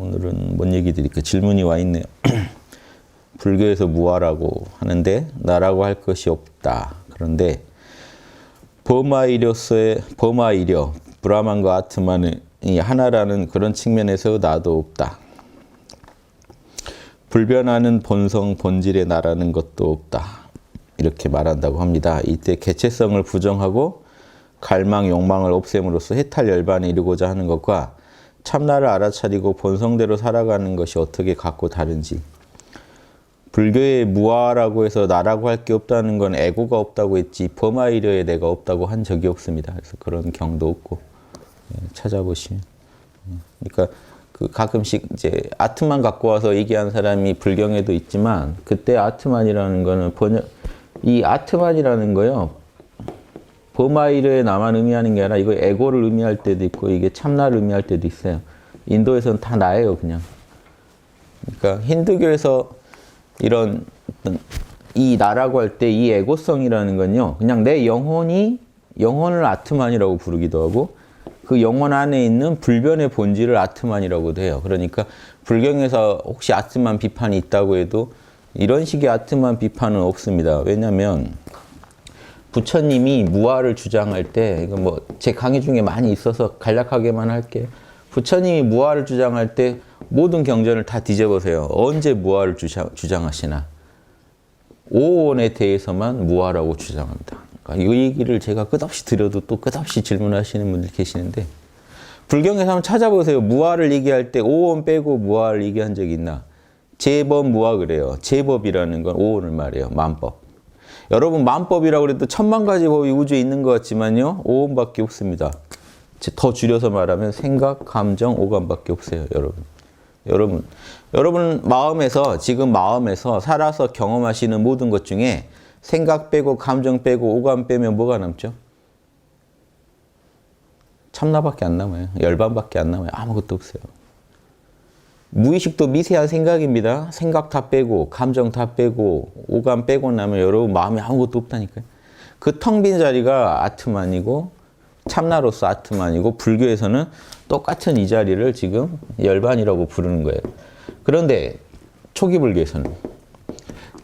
오늘은 뭔 얘기 드릴까? 질문이 와 있네요. 불교에서 무아라고 하는데 나라고 할 것이 없다. 그런데 버마이려서의 버마이려 브라만과 아트만이 하나라는 그런 측면에서 나도 없다. 불변하는 본성 본질의 나라는 것도 없다. 이렇게 말한다고 합니다. 이때 개체성을 부정하고 갈망, 욕망을 없앰으로써 해탈 열반에 이르고자 하는 것과 참나를 알아차리고 본성대로 살아가는 것이 어떻게 같고 다른지. 불교의 무아라고 해서 나라고 할 게 없다는 건 에고가 없다고 했지 범아이려의 내가 없다고 한 적이 없습니다. 그래서 그런 경도 없고 예, 찾아보시면. 그러니까 그 가끔씩 이제 아트만 갖고 와서 얘기한 사람이 불경에도 있지만 그때 아트만이라는 거는 번역 이 아트만이라는 거요. 범아이르에 나만 의미하는 게 아니라 이거 에고를 의미할 때도 있고 이게 참나를 의미할 때도 있어요. 인도에서는 다 나예요, 그냥. 그러니까 힌두교에서 이런 이 나라고 할 때 이 에고성이라는 건요. 그냥 내 영혼이 영혼을 아트만이라고 부르기도 하고 그 영혼 안에 있는 불변의 본질을 아트만이라고도 해요. 그러니까 불경에서 혹시 아트만 비판이 있다고 해도 이런 식의 아트만 비판은 없습니다. 왜냐하면 부처님이 무아를 주장할 때 이거 뭐 제 강의 중에 많이 있어서 간략하게만 할게요. 부처님이 무아를 주장할 때 모든 경전을 다 뒤져보세요. 언제 무아를 주장, 주장하시나? 오원에 대해서만 무아라고 주장합니다. 그러니까 이 얘기를 제가 끝없이 드려도 또 끝없이 질문하시는 분들 계시는데 불경에서 한번 찾아보세요. 무아를 얘기할 때 오원 빼고 무아를 얘기한 적이 있나? 제법 무아 그래요. 제법이라는 건 오원을 말해요. 만법. 여러분 만법이라고 그래도 천만 가지 법이 우주에 있는 것 같지만요. 오원밖에 없습니다. 더 줄여서 말하면 생각, 감정, 오감밖에 없어요. 여러분. 여러분, 여러분 마음에서 지금 마음에서 살아서 경험하시는 모든 것 중에 생각 빼고 감정 빼고 오감 빼면 뭐가 남죠? 참나밖에 안 남아요. 열반밖에 안 남아요. 아무것도 없어요. 무의식도 미세한 생각입니다. 생각 다 빼고 감정 다 빼고 오감 빼고 나면 여러분 마음에 아무것도 없다니까요. 그 텅 빈 자리가 아트만이고 참나로서 아트만이고 불교에서는 똑같은 이 자리를 지금 열반이라고 부르는 거예요. 그런데 초기 불교에서는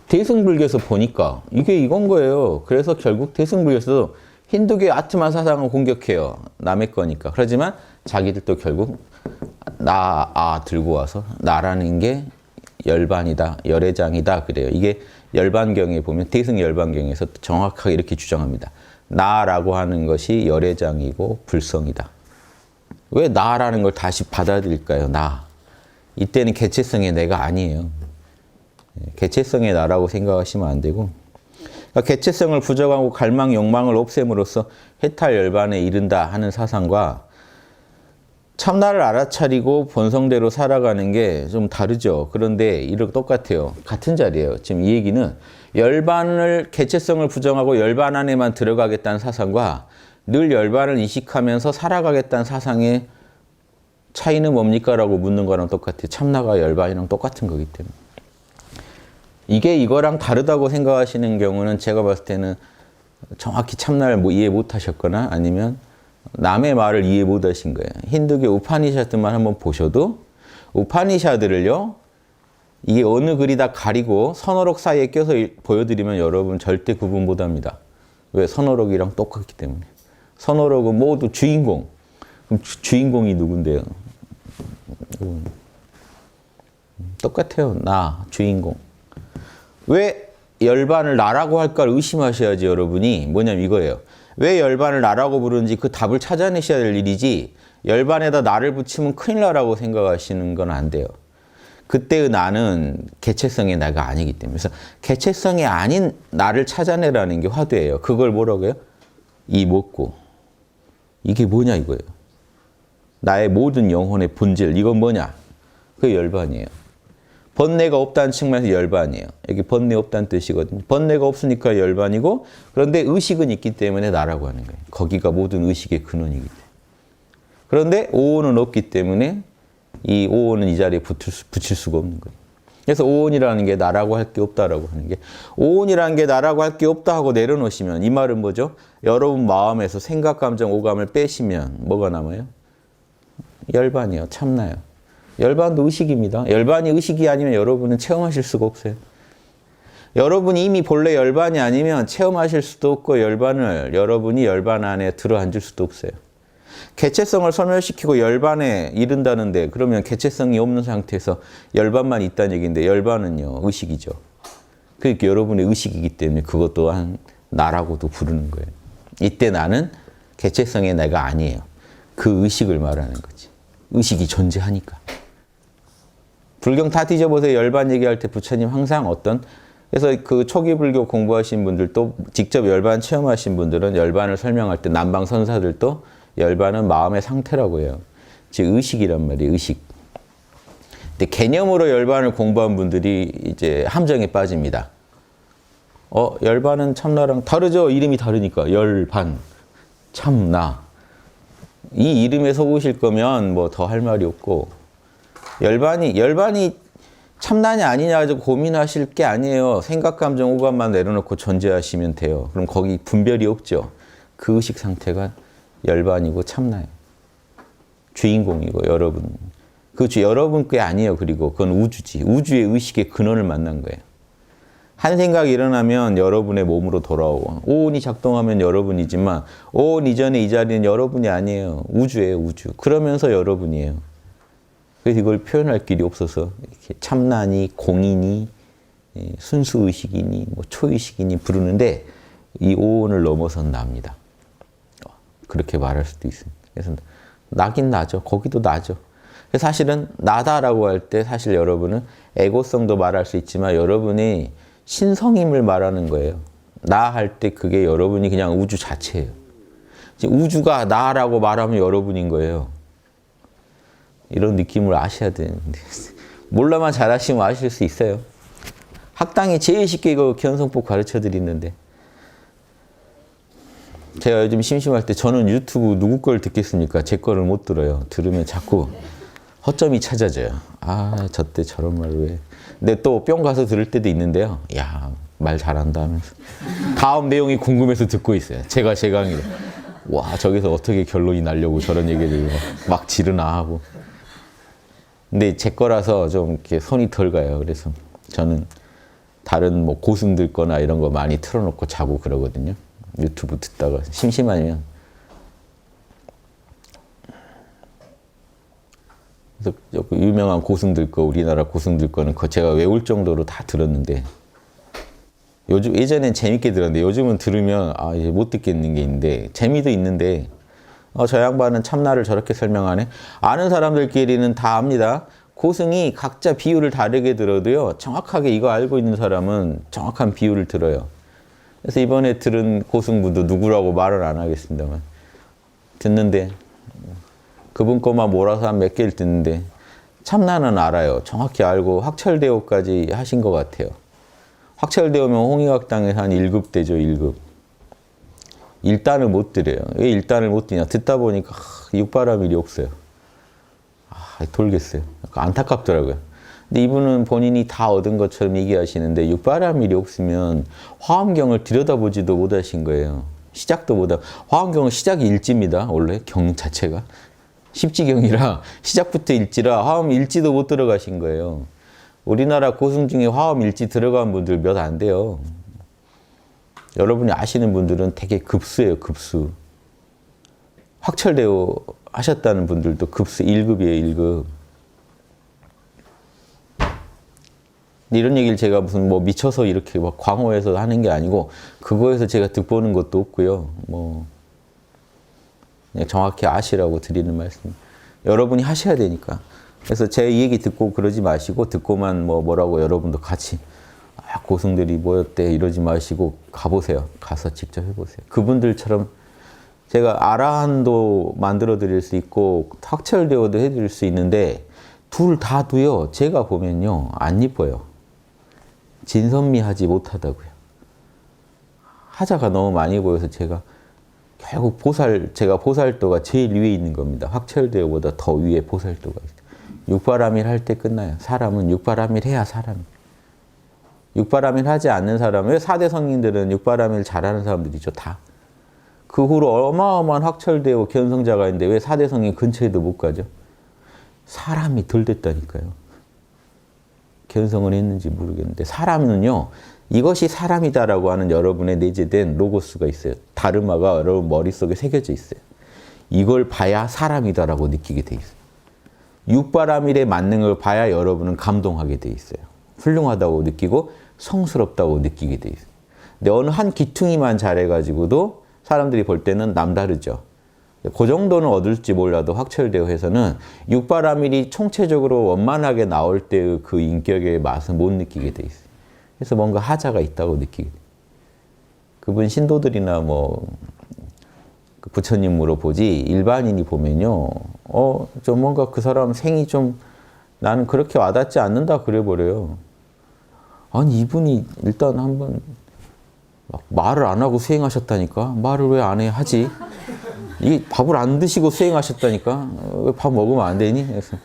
대승불교에서 보니까 이게 이건 거예요. 그래서 결국 대승불교에서도 힌두교 아트만 사상을 공격해요. 남의 거니까. 그러지만 자기들도 결국 나, 아, 들고 와서 나라는 게 열반이다, 열애장이다. 그래요. 이게 열반경에 보면 대승 열반경에서 정확하게 이렇게 주장합니다. 나라고 하는 것이 열애장이고 불성이다. 왜 나라는 걸 다시 받아들일까요? 나. 이때는 개체성의 내가 아니에요. 개체성의 나라고 생각하시면 안 되고 그러니까 개체성을 부정하고 갈망, 욕망을 없앰으로써 해탈 열반에 이른다 하는 사상과 참나를 알아차리고 본성대로 살아가는 게 좀 다르죠. 그런데 이렇게 똑같아요. 같은 자리예요. 지금 이 얘기는 열반을 개체성을 부정하고 열반 안에만 들어가겠다는 사상과 늘 열반을 이식하면서 살아가겠다는 사상의 차이는 뭡니까? 라고 묻는 거랑 똑같아요. 참나가 열반이랑 똑같은 거기 때문에. 이게 이거랑 다르다고 생각하시는 경우는 제가 봤을 때는 정확히 참나를 뭐 이해 못 하셨거나 아니면 남의 말을 이해 못 하신 거예요. 힌두교 우파니샤드만 한번 보셔도 우파니샤드를요. 이게 어느 글이 다 가리고 선어록 사이에 껴서 보여드리면 여러분 절대 구분 못 합니다. 왜? 선어록이랑 똑같기 때문에. 선어록은 모두 주인공. 그럼 주, 인공이 누군데요? 똑같아요. 나, 주인공. 왜 열반을 나라고 할까를 의심하셔야지 여러분이 뭐냐면 이거예요. 왜 열반을 나라고 부르는지 그 답을 찾아내셔야 될 일이지 열반에다 나를 붙이면 큰일 나라고 생각하시는 건 안 돼요. 그때의 나는 개체성의 나가 아니기 때문에 그래서 개체성이 아닌 나를 찾아내라는 게 화두예요. 그걸 뭐라고 요? 이 먹고 이게 뭐냐 이거예요. 나의 모든 영혼의 본질 이건 뭐냐? 그 열반이에요. 번뇌가 없다는 측면에서 열반이에요. 여기 번뇌 없다는 뜻이거든요. 번뇌가 없으니까 열반이고 그런데 의식은 있기 때문에 나라고 하는 거예요. 거기가 모든 의식의 근원이기 때문에. 그런데 오온은 없기 때문에 이 오온은 이 자리에 붙을 수, 붙일 수가 없는 거예요. 그래서 오온이라는 게 나라고 할 게 없다라고 하는 게 오온이라는 게 나라고 할 게 없다 하고 내려놓으시면 이 말은 뭐죠? 여러분 마음에서 생각, 감정, 오감을 빼시면 뭐가 남아요? 열반이요. 참나요. 열반도 의식입니다. 열반이 의식이 아니면 여러분은 체험하실 수가 없어요. 여러분이 이미 본래 열반이 아니면 체험하실 수도 없고 열반을 여러분이 열반 안에 들어 앉을 수도 없어요. 개체성을 소멸시키고 열반에 이른다는데 그러면 개체성이 없는 상태에서 열반만 있다는 얘기인데 열반은요 의식이죠. 그러니까 여러분의 의식이기 때문에 그것 또한 나라고도 부르는 거예요. 이때 나는 개체성의 내가 아니에요. 그 의식을 말하는 거지. 의식이 존재하니까. 불경 다 뒤져보세요. 열반 얘기할 때 부처님 항상 어떤 그래서 그 초기 불교 공부하신 분들 또 직접 열반 체험하신 분들은 열반을 설명할 때 남방 선사들도 열반은 마음의 상태라고 해요. 즉 의식이란 말이에요. 의식. 근데 개념으로 열반을 공부한 분들이 이제 함정에 빠집니다. 어, 열반은 참나랑 다르죠. 이름이 다르니까 열반, 참나. 이 이름에 속으실 거면 뭐 더 할 말이 없고 열반이 열반이 참나냐 아니냐 가지고 고민하실 게 아니에요. 생각, 감정, 오감만 내려놓고 존재하시면 돼요. 그럼 거기 분별이 없죠. 그 의식 상태가 열반이고 참나예요. 주인공이고 여러분. 그 주, 여러분 게 아니에요. 그리고 그건 우주지. 우주의 의식의 근원을 만난 거예요. 한 생각이 일어나면 여러분의 몸으로 돌아오고 오온이 작동하면 여러분이지만 오온 이전에 이 자리는 여러분이 아니에요. 우주예요. 우주. 그러면서 여러분이에요. 그래서 이걸 표현할 길이 없어서 이렇게 참나니 공이니 예, 순수 의식이니 뭐 초의식이니 부르는데 이 오온을 넘어선 납니다. 그렇게 말할 수도 있습니다. 그래서 나긴 나죠. 거기도 나죠. 사실은 나다라고 할 때 사실 여러분은 에고성도 말할 수 있지만 여러분이 신성임을 말하는 거예요. 나 할 때 그게 여러분이 그냥 우주 자체예요. 우주가 나라고 말하면 여러분인 거예요. 이런 느낌을 아셔야 되는데 몰라만 잘하시면 아실 수 있어요. 학당이 제일 쉽게 이거 견성법 가르쳐 드리는데 제가 요즘 심심할 때 저는 유튜브 누구 걸 듣겠습니까? 제 거를 못 들어요. 들으면 자꾸 허점이 찾아져요. 아, 저때 저런 말 왜. 근데 또 뿅 가서 들을 때도 있는데요. 야, 말 잘한다 하면서. 다음 내용이 궁금해서 듣고 있어요. 제가 제 강의. 와, 저기서 어떻게 결론이 나려고 저런 얘기를 막 지르나 하고. 근데 제 거라서 좀 이렇게 손이 덜 가요. 그래서 저는 다른 뭐 고승들 거나 이런 거 많이 틀어놓고 자고 그러거든요. 유튜브 듣다가 심심하면. 그래서 그 유명한 고승들 거, 우리나라 고승들 거는 그 제가 외울 정도로 다 들었는데 요즘 예전엔 재밌게 들었는데 요즘은 들으면 아 이제 못 듣겠는 게 있는데 재미도 있는데 어, 저 양반은 참나를 저렇게 설명하네. 아는 사람들끼리는 다 압니다. 고승이 각자 비유를 다르게 들어도요. 정확하게 이거 알고 있는 사람은 정확한 비유를 들어요. 그래서 이번에 들은 고승분도 누구라고 말을 안 하겠습니다만 듣는데 그분 거만 몰아서 한 몇 개를 듣는데 참나는 알아요. 정확히 알고 확철대오까지 하신 것 같아요. 확철대오면 홍익학당에서 한 1급 되죠, 1급. 일단을 못 드려요. 왜 일단을 못 드냐? 듣다 보니까 하, 육바라밀이 없어요. 아, 돌겠어요. 안타깝더라고요. 근데 이분은 본인이 다 얻은 것처럼 얘기하시는데 육바라밀이 없으면 화엄경을 들여다보지도 못하신 거예요. 시작도 못하. 화엄경은 시작이 일지입니다. 원래 경 자체가 십지경이라 시작부터 일지라 화엄 일지도 못 들어가신 거예요. 우리나라 고승 중에 화엄 일지 들어간 분들 몇 안 돼요. 여러분이 아시는 분들은 되게 급수예요, 급수. 확철되어 하셨다는 분들도 급수 1급이에요, 1급. 이런 얘기를 제가 무슨 뭐 미쳐서 이렇게 막 광호해서 하는 게 아니고 그거에서 제가 득보는 것도 없고요. 뭐 정확히 아시라고 드리는 말씀. 여러분이 하셔야 되니까. 그래서 제 얘기 듣고 그러지 마시고 듣고만 뭐 뭐라고 여러분도 같이 아, 고승들이 모였대 이러지 마시고 가보세요. 가서 직접 해보세요. 그분들처럼 제가 아라한도 만들어 드릴 수 있고 확철대오도 해드릴 수 있는데 둘 다도요. 제가 보면요 안 이뻐요. 진선미하지 못하다고요. 하자가 너무 많이 보여서 제가 결국 보살 제가 보살도가 제일 위에 있는 겁니다. 확철대오보다 더 위에 보살도가 있어요. 육바라밀 할때 끝나요. 사람은 육바라밀 해야 사람. 육바라밀 하지 않는 사람, 왜 4대 성인들은 육바라밀 잘하는 사람들이죠, 다. 그 후로 어마어마한 확철되고 견성자가 있는데 왜 4대 성인 근처에도 못 가죠? 사람이 덜 됐다니까요. 견성을 했는지 모르겠는데 사람은요. 이것이 사람이다라고 하는 여러분의 내재된 로고스가 있어요. 다르마가 여러분 머릿속에 새겨져 있어요. 이걸 봐야 사람이다라고 느끼게 돼 있어요. 맞는 걸 봐야 여러분은 감동하게 돼 있어요. 훌륭하다고 느끼고 성스럽다고 느끼게 돼 있어요. 근데 어느 한 기퉁이만 잘해가지고도 사람들이 볼 때는 남다르죠. 그 정도는 얻을지 몰라도 확철되어 해서는 육바라밀이 총체적으로 원만하게 나올 때의 그 인격의 맛은 못 느끼게 돼 있어요. 그래서 뭔가 하자가 있다고 느끼게 돼요. 그분 신도들이나 뭐그 부처님 물어보지 일반인이 보면요. 어, 좀 뭔가 그 사람 생이 좀 나는 그렇게 와닿지 않는다 그래 버려요. 아니 이분이 일단 한번 막 말을 안 하고 수행하셨다니까 말을 왜 안 해 하지? 이 밥을 안 드시고 수행하셨다니까 어, 왜밥 먹으면 안 되니? 그래서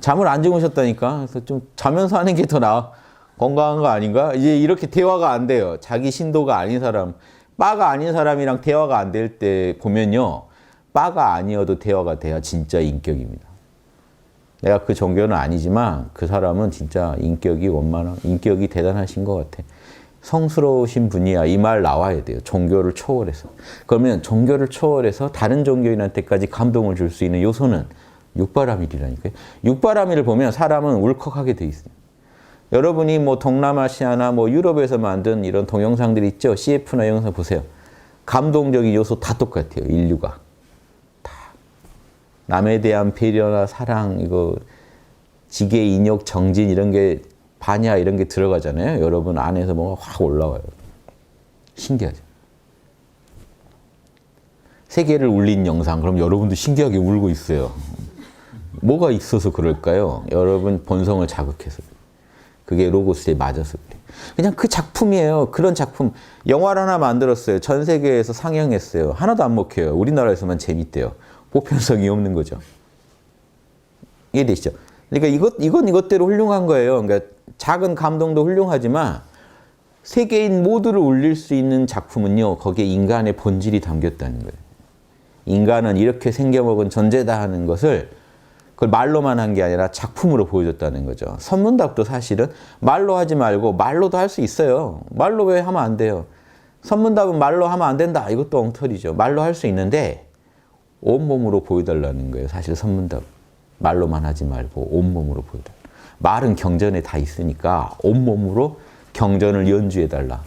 잠을 안 주무셨다니까 그래서 좀 자면서 하는 게 더나 건강한 거 아닌가? 이제 이렇게 대화가 안 돼요. 자기 신도가 아닌 사람, 빠가 아닌 사람이랑 대화가 안 될 때 보면요, 빠가 아니어도 대화가 돼야 진짜 인격입니다. 내가 그 종교는 아니지만 그 사람은 진짜 인격이 원만한, 인격이 대단하신 것 같아. 성스러우신 분이야. 이 말 나와야 돼요. 종교를 초월해서. 그러면 종교를 초월해서 다른 종교인한테까지 감동을 줄 수 있는 요소는 육바라밀이라니까요. 육바라밀을 보면 사람은 울컥하게 돼 있어요. 여러분이 뭐 동남아시아나 뭐 유럽에서 만든 이런 동영상들 있죠? CF나 영상 보세요. 감동적인 요소 다 똑같아요. 인류가. 다. 남에 대한 배려나 사랑, 이거 지계, 인욕, 정진 이런 게 반야 이런 게 들어가잖아요. 여러분 안에서 뭐가 확 올라와요. 신기하죠. 세계를 울린 영상. 그럼 여러분도 신기하게 울고 있어요. 뭐가 있어서 그럴까요? 여러분 본성을 자극해서. 그게 로고스에 맞아서 그래. 그냥 그 작품이에요. 그런 작품. 영화를 하나 만들었어요. 전 세계에서 상영했어요. 하나도 안 먹혀요. 우리나라에서만 재밌대요. 보편성이 없는 거죠. 이해되시죠? 그러니까 이것, 이건 이것대로 훌륭한 거예요. 그러니까 작은 감동도 훌륭하지만 세계인 모두를 울릴 수 있는 작품은요. 거기에 인간의 본질이 담겼다는 거예요. 인간은 이렇게 생겨먹은 존재다 하는 것을 그걸 말로만 한 게 아니라 작품으로 보여줬다는 거죠. 선문답도 사실은 말로 하지 말고 말로도 할 수 있어요. 말로 왜 하면 안 돼요? 선문답은 말로 하면 안 된다. 이것도 엉터리죠. 말로 할 수 있는데 온몸으로 보여달라는 거예요. 사실 선문답. 말로만 하지 말고 온몸으로 보여달라. 말은 경전에 다 있으니까 온몸으로 경전을 연주해달라.